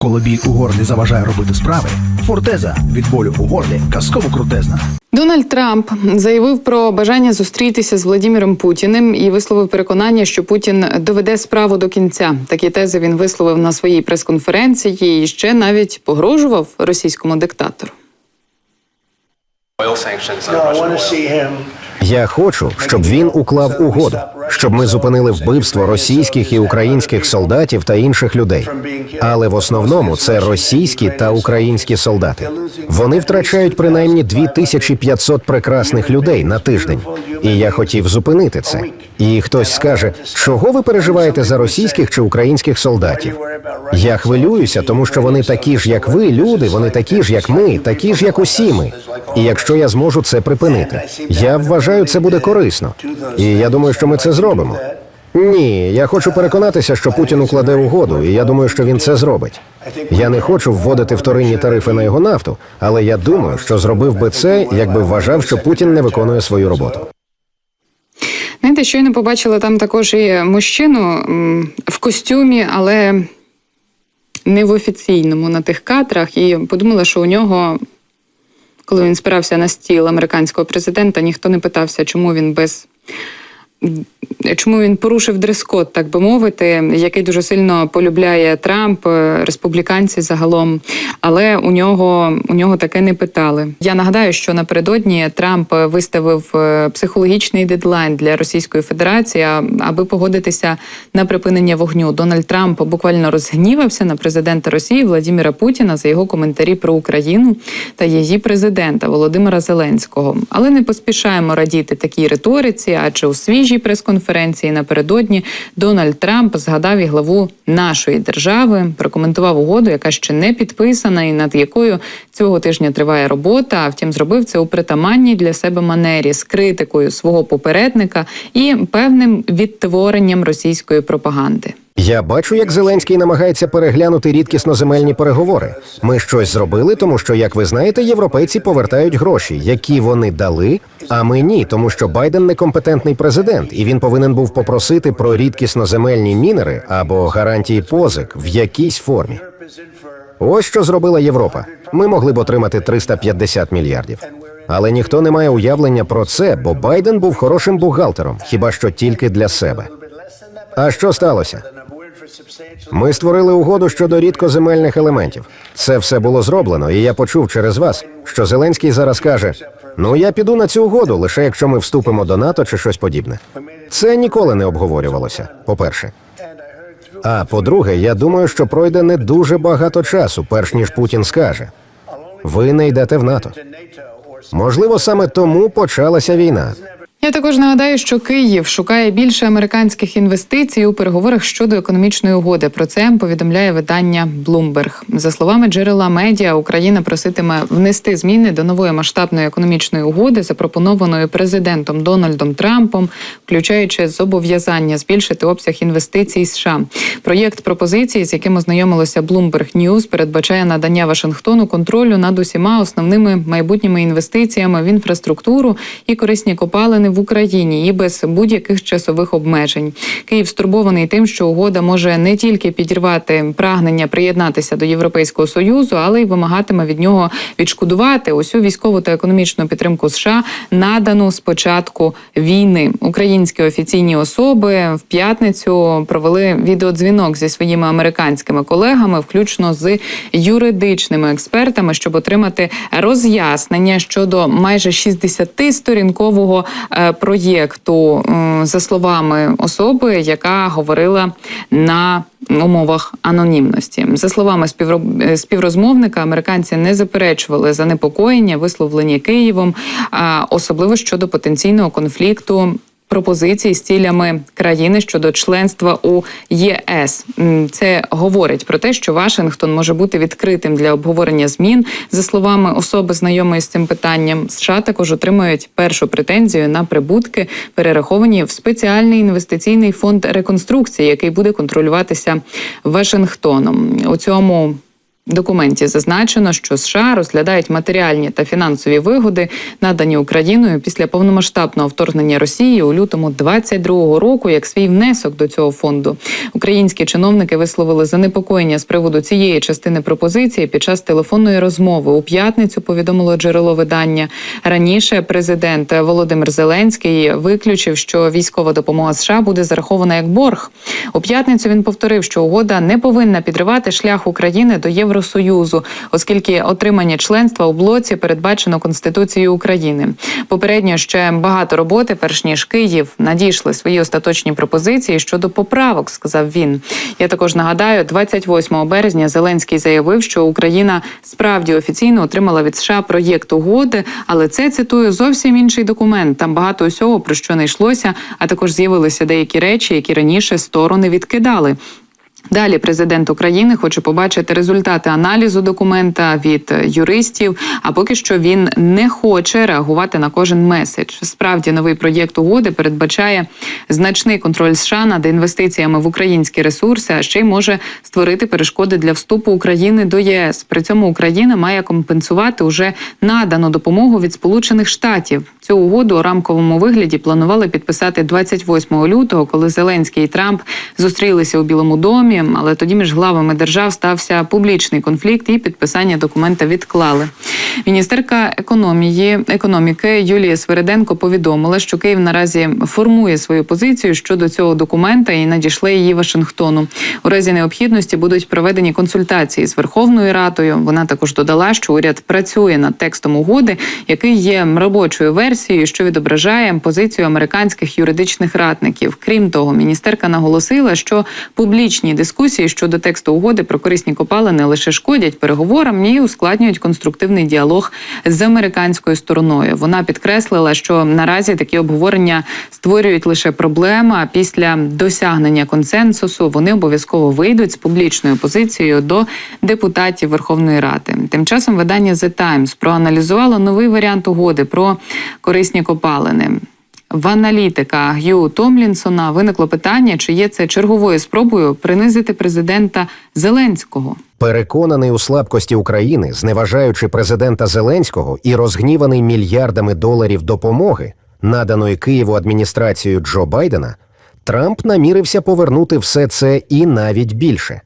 Коли біль у горлі заважає робити справи, фортеза від болю у горлі казково крутезна. Дональд Трамп заявив про бажання зустрітися з Владіміром Путіним і висловив переконання, що Путін доведе справу до кінця. Такі тези він висловив на своїй прес-конференції і ще навіть погрожував російському диктатору. Я хочу, щоб він уклав угоду, щоб ми зупинили вбивство російських і українських солдатів та інших людей. Але в основному це російські та українські солдати. Вони втрачають принаймні 2500 прекрасних людей на тиждень. І я хотів зупинити це. І хтось скаже, чого ви переживаєте за російських чи українських солдатів? Я хвилююся, тому що вони такі ж, як ви, люди, вони такі ж, як ми, такі ж, як усі ми. І якщо я зможу це припинити, я вважаю, це буде корисно. І я думаю, що ми це зробимо. Ні, я хочу переконатися, що Путін укладе угоду, і я думаю, що він це зробить. Я не хочу вводити вторинні тарифи на його нафту, але я думаю, що зробив би це, якби вважав, що Путін не виконує свою роботу. Знаєте, щойно побачила там також і мужчину в костюмі, але не в офіційному на тих кадрах, і подумала, що у нього, коли він спирався на стіл американського президента, ніхто не питався, чому він без. Чому він порушив дрес-код, так би мовити, який дуже сильно полюбляє Трамп, е, республіканці загалом, але у нього у нього таке не питали. Я нагадаю, що напередодні Трамп виставив е, психологічний дедлайн для Російської Федерації, аби погодитися на припинення вогню. Дональд Трамп буквально розгнівався на президента Росії Владимира Путіна за його коментарі про Україну та її президента Володимира Зеленського. Але не поспішаємо радіти такій риториці, адже у свіжій прес-конференції напередодні Дональд Трамп згадав і главу нашої держави, прокоментував угоду, яка ще не підписана, і над якою цього тижня триває робота. А втім, зробив це у притаманній для себе манері з критикою свого попередника і певним відтворенням російської пропаганди. Я бачу, як Зеленський намагається переглянути рідкісноземельні переговори. Ми щось зробили, тому що, як ви знаєте, європейці повертають гроші, які вони дали, а ми ні, тому що Байден некомпетентний президент, і він повинен був попросити про рідкісноземельні мінери або гарантії позик в якійсь формі. Ось що зробила Європа. Ми могли б отримати 350 мільярдів. Але ніхто не має уявлення про це, бо Байден був хорошим бухгалтером, хіба що тільки для себе. А що сталося? Ми створили угоду щодо рідкоземельних елементів. Це все було зроблено, і я почув через вас, що Зеленський зараз каже: ну я піду на цю угоду, лише якщо ми вступимо до НАТО чи щось подібне. Це ніколи не обговорювалося. По-перше. А по-друге, я думаю, що пройде не дуже багато часу, перш ніж Путін скаже: ви не йдете в НАТО. Можливо, саме тому почалася війна. Я також нагадаю, що Київ шукає більше американських інвестицій у переговорах щодо економічної угоди. Про це повідомляє видання Bloomberg. За словами джерела медіа, Україна проситиме внести зміни до нової масштабної економічної угоди, запропонованої президентом Дональдом Трампом, включаючи зобов'язання збільшити обсяг інвестицій США. Проєкт пропозицій, з яким ознайомилося Bloomberg News, передбачає надання Вашингтону контролю над усіма основними майбутніми інвестиціями в інфраструктуру і корисні копалини в Україні і без будь-яких часових обмежень. Київ стурбований тим, що угода може не тільки підірвати прагнення приєднатися до Європейського союзу, але й вимагатиме від нього відшкодувати усю військову та економічну підтримку США, надану з початку війни. Українські офіційні особи в п'ятницю провели відеодзвінок зі своїми американськими колегами, включно з юридичними експертами, щоб отримати роз'яснення щодо майже 60-сторінкового е, проєкту, е, за словами особи, яка говорила на умовах анонімності. За словами е, співрозмовника, американці не заперечували занепокоєння, висловлені Києвом, особливо щодо потенційного конфлікту. Пропозицій з цілями країни щодо членства у ЄС це говорить про те, що Вашингтон може бути відкритим для обговорення змін. За словами особи, знайомої з цим питанням, США також отримують першу претензію на прибутки, перераховані в спеціальний інвестиційний фонд реконструкції, який буде контролюватися Вашингтоном. У цьому документі зазначено, що США розглядають матеріальні та фінансові вигоди, надані Україною після повномасштабного вторгнення Росії у лютому 22-го року, як свій внесок до цього фонду. Українські чиновники висловили занепокоєння з приводу цієї частини пропозиції під час телефонної розмови. У п'ятницю повідомило джерело видання. Раніше президент Володимир Зеленський виключив, що військова допомога США буде зарахована як борг. У п'ятницю він повторив, що угода не повинна підривати шлях України до Євросоюзу, оскільки отримання членства у блоці передбачено Конституцією України. Попередньо ще багато роботи, перш ніж Київ надійшли свої остаточні пропозиції щодо поправок, сказав він. Я також нагадаю, 28 березня Зеленський заявив, що Україна справді офіційно отримала від США проєкт угоди, але це цитую зовсім інший документ. Там багато усього про що не йшлося, а також з'явилися деякі речі, які раніше сторони відкидали. Далі президент України хоче побачити результати аналізу документа від юристів. А поки що він не хоче реагувати на кожен меседж. Справді новий проєкт угоди передбачає значний контроль США над інвестиціями в українські ресурси, а ще й може створити перешкоди для вступу України до ЄС. При цьому Україна має компенсувати уже надану допомогу від Сполучених Штатів. Цю угоду у рамковому вигляді планували підписати 28 лютого, коли Зеленський і Трамп зустрілися у Білому домі. Але тоді між главами держав стався публічний конфлікт, і підписання документа відклали. Міністерка економії економіки Юлія Свериденко повідомила, що Київ наразі формує свою позицію щодо цього документа і надійшли її Вашингтону. У разі необхідності будуть проведені консультації з Верховною Радою. Вона також додала, що уряд працює над текстом угоди, який є робочою версією, що відображає позицію американських юридичних радників. Крім того, міністерка наголосила, що публічні дискусії щодо тексту угоди про корисні копалини лише шкодять переговорам і ускладнюють конструктивний діалог з американською стороною. Вона підкреслила, що наразі такі обговорення створюють лише проблеми. А після досягнення консенсусу вони обов'язково вийдуть з публічною позицією до депутатів Верховної Ради. Тим часом видання The Times проаналізувало новий варіант угоди про корисні копалини. В аналітика Г'ю Томлінсона виникло питання, чи є це черговою спробою принизити президента Зеленського. Переконаний у слабкості України, зневажаючи президента Зеленського і розгніваний мільярдами доларів допомоги, наданої Києву адміністрацією Джо Байдена, Трамп намірився повернути все це і навіть більше.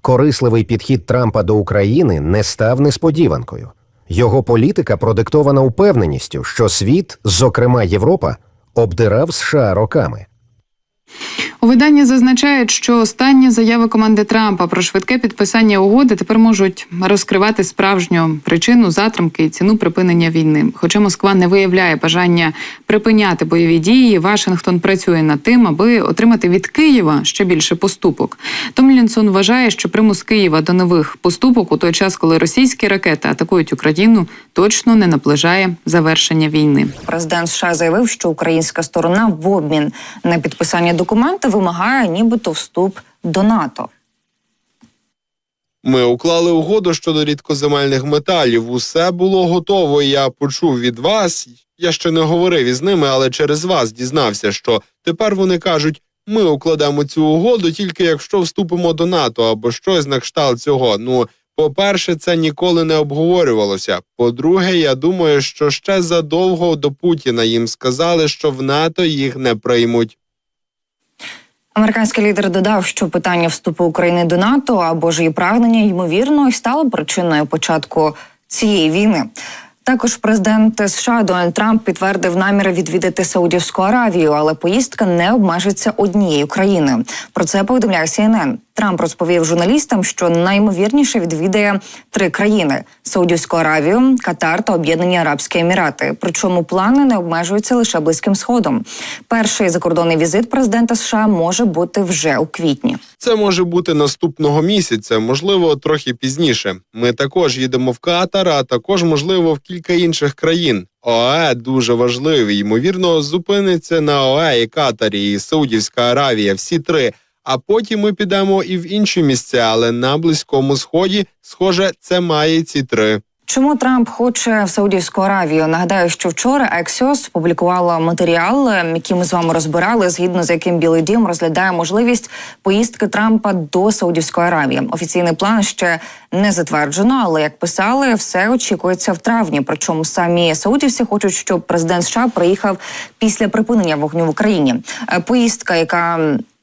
Корисливий підхід Трампа до України не став несподіванкою. Його політика продиктована упевненістю, що світ, зокрема Європа, обдирав США роками. У виданні зазначають, що останні заяви команди Трампа про швидке підписання угоди тепер можуть розкривати справжню причину затримки і ціну припинення війни. Хоча Москва не виявляє бажання припиняти бойові дії, Вашингтон працює над тим, аби отримати від Києва ще більше поступок. Томлінсон вважає, що примус Києва до нових поступок у той час, коли російські ракети атакують Україну, точно не наближає завершення війни. Президент США заявив, що українська сторона в обмін на підписання документа вимагає, нібито вступ до НАТО. Ми уклали угоду щодо рідкоземельних металів. Усе було готово. Я почув від вас. Я ще не говорив із ними, але через вас дізнався, що тепер вони кажуть: ми укладемо цю угоду тільки якщо вступимо до НАТО або щось на кшталт цього. Ну, по-перше, це ніколи не обговорювалося. По-друге, я думаю, що ще задовго до Путіна їм сказали, що в НАТО їх не приймуть. Американський лідер додав, що питання вступу України до НАТО або ж її прагнення ймовірно і стало причиною початку цієї війни. Також президент США Дональд Трамп підтвердив наміри відвідати Саудівську Аравію, але поїздка не обмежиться однією країною. Про це повідомляє CNN. Трамп розповів журналістам, що наймовірніше відвідає три країни: Саудівську Аравію, Катар та Об'єднані Арабські Емірати. Причому плани не обмежуються лише близьким сходом. Перший закордонний візит президента США може бути вже у квітні. Це може бути наступного місяця, можливо, трохи пізніше. Ми також їдемо в Катар, а також, можливо, в кілька інших країн. ОАЕ дуже важливий. Ймовірно, зупиниться на ОАЕ і Катарі, і Саудівська Аравія, всі три. А потім ми підемо і в інші місця, але на близькому сході, схоже, це має ці три. Чому Трамп хоче в Саудівську Аравію? Нагадаю, що вчора Axios публікувала матеріал, е, який ми з вами розбирали, згідно з яким Білий Дім розглядає можливість поїздки Трампа до Саудівської Аравії. Офіційний план ще не затверджено, але як писали, все очікується в травні. Причому самі саудівці хочуть, щоб президент США приїхав після припинення вогню в Україні. Е, Поїздка, яка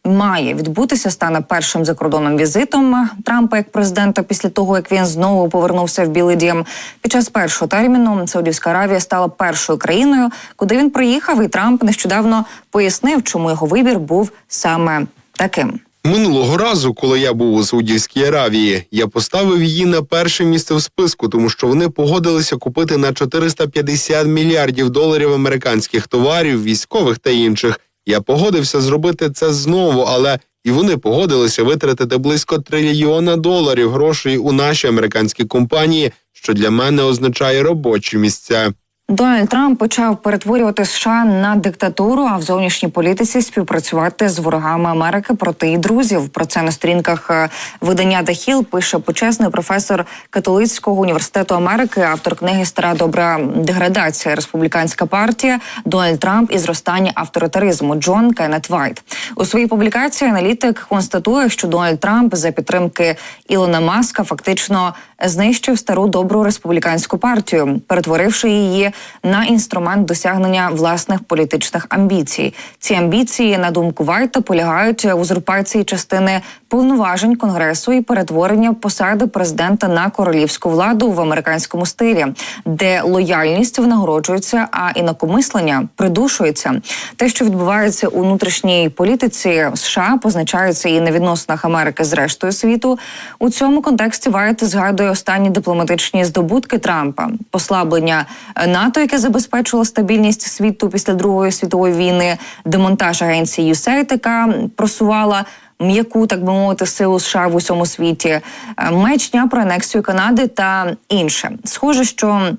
має відбутися, стане першим закордонним візитом Трампа як президента після того, як він знову повернувся в Білий Дім. Під час першого терміну Саудівська Аравія стала першою країною, куди він приїхав, і Трамп нещодавно пояснив, чому його вибір був саме таким. Минулого разу, коли я був у Саудівській Аравії, я поставив її на перше місце в списку, тому що вони погодилися купити на 450 мільярдів доларів американських товарів, військових та інших. Я погодився зробити це знову, але і вони погодилися витратити близько трильйона доларів грошей у наші американські компанії, що для мене означає робочі місця. Дональд Трамп почав перетворювати США на диктатуру, а в зовнішній політиці співпрацювати з ворогами Америки проти її друзів. Про це на сторінках е, видання Hill пише почесний професор католицького університету Америки, автор книги Стара добра деградація Республіканська партія Дональд Трамп і зростання авторитаризму Джон Кеннет Вайт. У своїй публікації аналітик констатує, що Дональд Трамп за підтримки Ілона Маска фактично знищив стару добру республіканську партію, перетворивши її на інструмент досягнення власних політичних амбіцій. Ці амбіції, на думку Вайта, полягають в узурпації частини повноважень конгресу і перетворення посади президента на королівську владу в американському стилі, де лояльність винагороджується, а інакомислення придушується. Те, що відбувається у внутрішній політиці США, позначається і на відносинах Америки з рештою світу. У цьому контексті Вайт згадує останні дипломатичні здобутки Трампа, послаблення е, НАТО, яке забезпечило стабільність світу після Другої світової війни, демонтаж агенції USAID, яка просувала. М'яку, так би мовити, силу США в усьому світі, мечня маячня про анексію Канади та інше. Схоже, що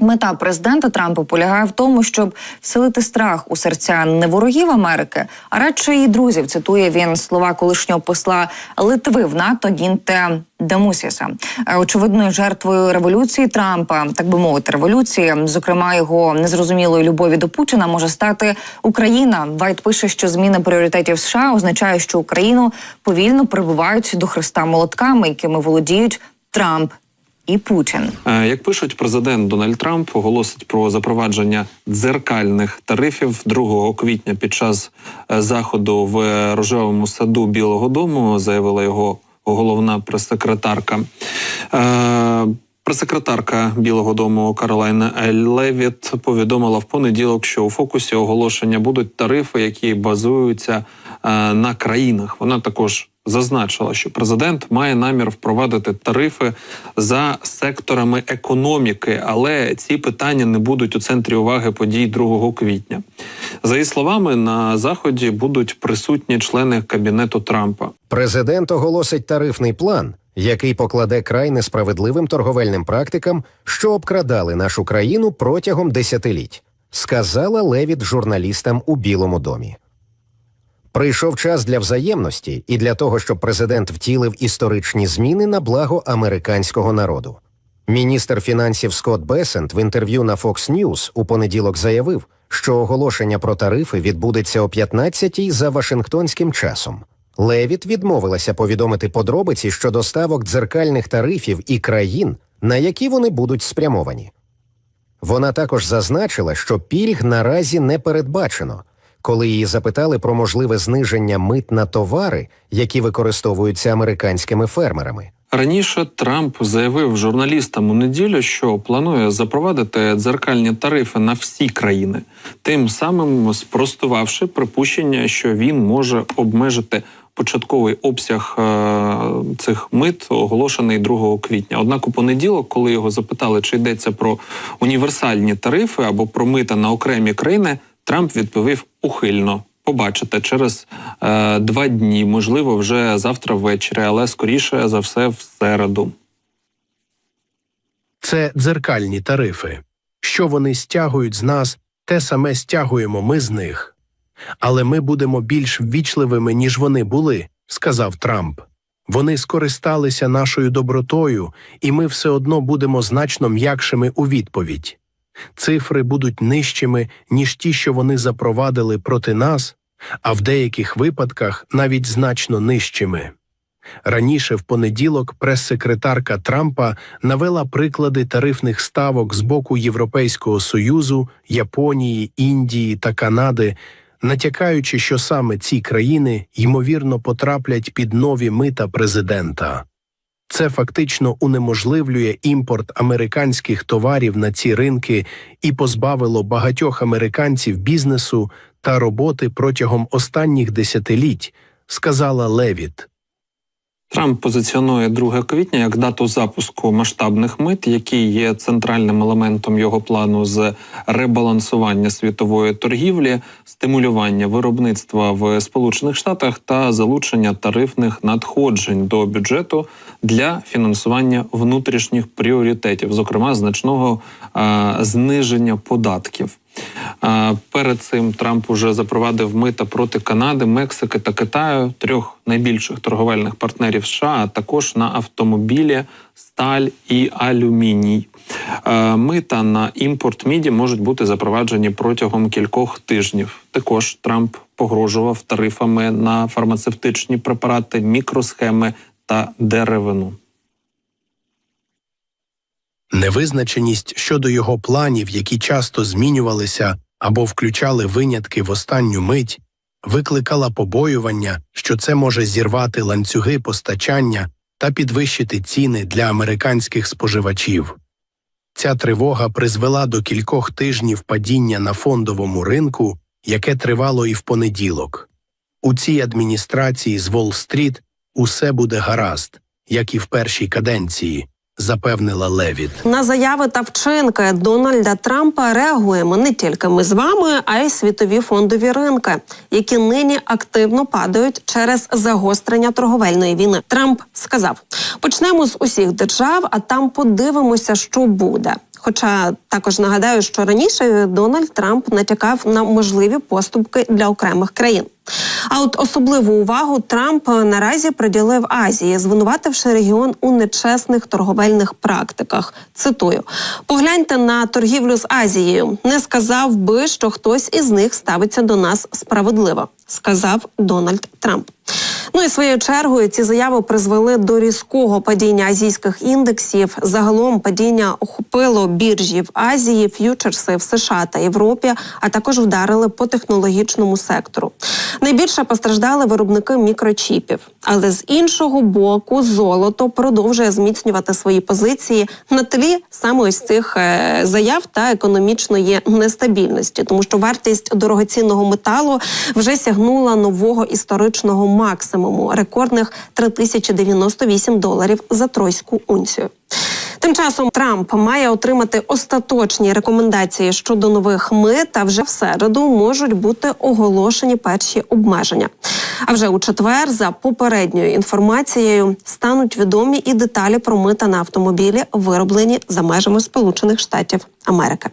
Мета президента Трампа полягає в тому, щоб вселити страх у серця не ворогів Америки, а радше її друзів. Цитує він слова колишнього посла Литви в НАТО Гінте Дамусіса. Е, Очевидною жертвою революції Трампа, так би мовити, революції, зокрема його незрозумілої любові до Путіна, може стати Україна. Вайт пише, що зміна пріоритетів США означає, що Україну повільно прибувають до хреста молотками, якими володіють Трамп і Путін. Е, Як пишуть, президент Дональд Трамп оголосить про запровадження дзеркальних тарифів 2 квітня під час е, заходу в рожевому саду Білого Дому, заявила його головна прес-секретарка. Е, Прес-секретарка Білого Дому Каролайна Левіт повідомила в понеділок, що у фокусі оголошення будуть тарифи, які базуються е, на країнах. Вона також зазначила, що президент має намір впровадити тарифи за секторами економіки, але ці питання не будуть у центрі уваги подій 2 квітня. За її словами, на заході будуть присутні члени кабінету Трампа. Президент оголосить тарифний план, який покладе край несправедливим торговельним практикам, що обкрадали нашу країну протягом десятиліть, сказала Левіт журналістам у Білому домі. Прийшов час для взаємності і для того, щоб президент втілив історичні зміни на благо американського народу. Міністр фінансів Скотт Бесент в інтерв'ю на Fox News у понеділок заявив, що оголошення про тарифи відбудеться о 15-й за Вашингтонським часом. Левіт відмовилася повідомити подробиці щодо ставок дзеркальних тарифів і країн, на які вони будуть спрямовані. Вона також зазначила, що пільг наразі не передбачено. Коли її запитали про можливе зниження мит на товари, які використовуються американськими фермерами. Раніше Трамп заявив журналістам у неділю, що планує запровадити дзеркальні тарифи на всі країни, тим самим спростувавши припущення, що він може обмежити початковий обсяг е, цих мит, оголошений 2 квітня. Однак у понеділок, коли його запитали, чи йдеться про універсальні тарифи або про мита на окремі країни, Трамп відповів ухильно. Побачите через е, два дні, можливо, вже завтра ввечері, але скоріше за все в середу. це дзеркальні тарифи. Що вони стягують з нас, те саме стягуємо ми з них. Але ми будемо більш ввічливими, ніж вони були, сказав Трамп. Вони скористалися нашою добротою, і ми все одно будемо значно м'якшими у відповідь. Цифри будуть нижчими, ніж ті, що вони запровадили проти нас, а в деяких випадках навіть значно нижчими. Раніше в понеділок прес-секретарка Трампа навела приклади тарифних ставок з боку Європейського Союзу, Японії, Індії та Канади, натякаючи, що саме ці країни ймовірно потраплять під нові мита президента. Це фактично унеможливлює імпорт американських товарів на ці ринки і позбавило багатьох американців бізнесу та роботи протягом останніх десятиліть, сказала Левіт. Трамп позиціонує 2 квітня як дату запуску масштабних мит, які є центральним елементом його плану з ребалансування світової торгівлі, стимулювання виробництва в Сполучених Штатах та залучення тарифних надходжень до бюджету для фінансування внутрішніх пріоритетів, зокрема значного а, зниження податків. Перед цим Трамп уже запровадив мита проти Канади, Мексики та Китаю, трьох найбільших торговельних партнерів США, а також на автомобілі, сталь і алюміній. Е, Мита на імпорт міді можуть бути запроваджені протягом кількох тижнів. Також Трамп погрожував тарифами на фармацевтичні препарати, мікросхеми та деревину. Невизначеність щодо його планів, які часто змінювалися або включали винятки в останню мить, викликала побоювання, що це може зірвати ланцюги постачання та підвищити ціни для американських споживачів. Ця тривога призвела до кількох тижнів падіння на фондовому ринку, яке тривало і в понеділок. У цій адміністрації з Уолл-стріт усе буде гаразд, як і в першій каденції, запевнила Левіт. На заяви та вчинки Дональда Трампа реагуємо не тільки ми з вами, а й світові фондові ринки, які нині активно падають через загострення торговельної війни. Трамп сказав: почнемо з усіх держав, а там подивимося, що буде. Хоча також нагадаю, що раніше Дональд Трамп натякав на можливі поступки для окремих країн. А от особливу увагу Трамп наразі приділив Азії, звинувативши регіон у нечесних торговельних практиках. Цитую: погляньте на торгівлю з Азією. Не сказав би, що хтось із них ставиться до нас справедливо, сказав Дональд Трамп. Ну і своєю чергою ці заяви призвели до різкого падіння азійських індексів. Загалом падіння охопило біржі в Азії, ф'ючерси в США та Європі, а також вдарили по технологічному сектору. Найбільше постраждали виробники мікрочіпів, але з іншого боку, золото продовжує зміцнювати свої позиції на тлі саме ось цих е, заяв та економічної нестабільності, тому що вартість дорогоцінного металу вже сягнула нового історичного максимуму рекордних 3098 доларів за тройську унцію. Тим часом Трамп має отримати остаточні рекомендації щодо нових мит, а вже в середу можуть бути оголошені перші обмеження. А вже у четвер, за попередньою інформацією, стануть відомі і деталі про мита на автомобілі, вироблені за межами Сполучених Штатів Америки.